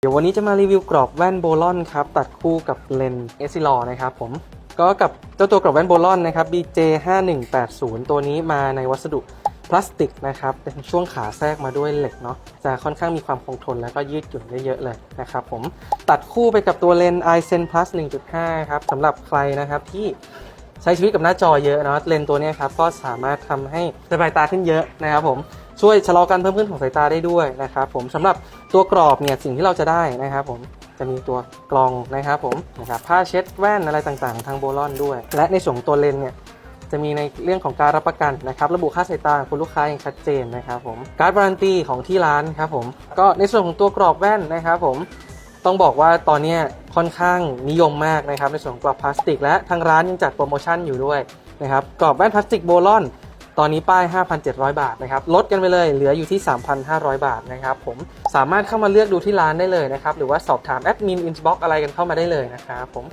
เดี๋ยววันนี้จะมารีวิวกรอบแว่นโบลอนครับ ตัดคู่กับเลนส์เอซิลอนะครับผม ก็กับเจ้าตัวกรอบแว่นโบลอนนะครับ BJ 5180 ตัวนี้มาในวัสดุพลาสติกนะครับ เป็นช่วงขาแทรกมาด้วยเหล็กเนาะจะค่อนข้างมีความคงทนแล้วก็ยืดหยุ่นได้เยอะเลยนะครับผม ตัดคู่ไปกับตัวเลนส์ i s e n Plus 1.5 ครับสำหรับใครนะครับที่ใช้ชีวิตกับหน้าจอเยอะเนาะเลนส์ตัวนี้ครับก็สามารถทำให้สบายตาขึ้นเยอะนะครับผม ช่วยชะลอการเพิ่มขึ้นของสายตาได้ด้วยนะครับผมสำหรับตัวกรอบเนี่ยสิ่งที่เราจะได้นะครับผมจะมีตัวกรองนะครับผมนะครับผ้าเช็ดแว่นอะไรต่างๆ ทางโบลอนด้วย และในส่วนตัวเลนเนี่ยจะมีในเรื่องของการรับประกันนะครับระบุค่าสายตาของคุณลูกค้าอย่างชัดเจนนะครับผมการการันตีของที่ร้านครับผมก็ในส่วนของตัวกรอบแว่นนะครับผมต้องบอกว่าตอนนี้ค่อนข้างนิยมมากนะครับในส่วนกรอบพลาสติก และทางร้านยังจัดโปรโมชั่นอยู่ด้วยนะครับกรอบแว่นพลาสติกโบลอน ตอนนี้ป้าย 5,700 บาทนะครับ ลดกันไปเลย เหลืออยู่ที่ 3,500 บาทนะครับ ผม สามารถเข้ามาเลือกดูที่ร้านได้เลยนะครับ หรือว่าสอบถามแอดมินอินบ็อกอะไรกันเข้ามาได้เลยนะครับผม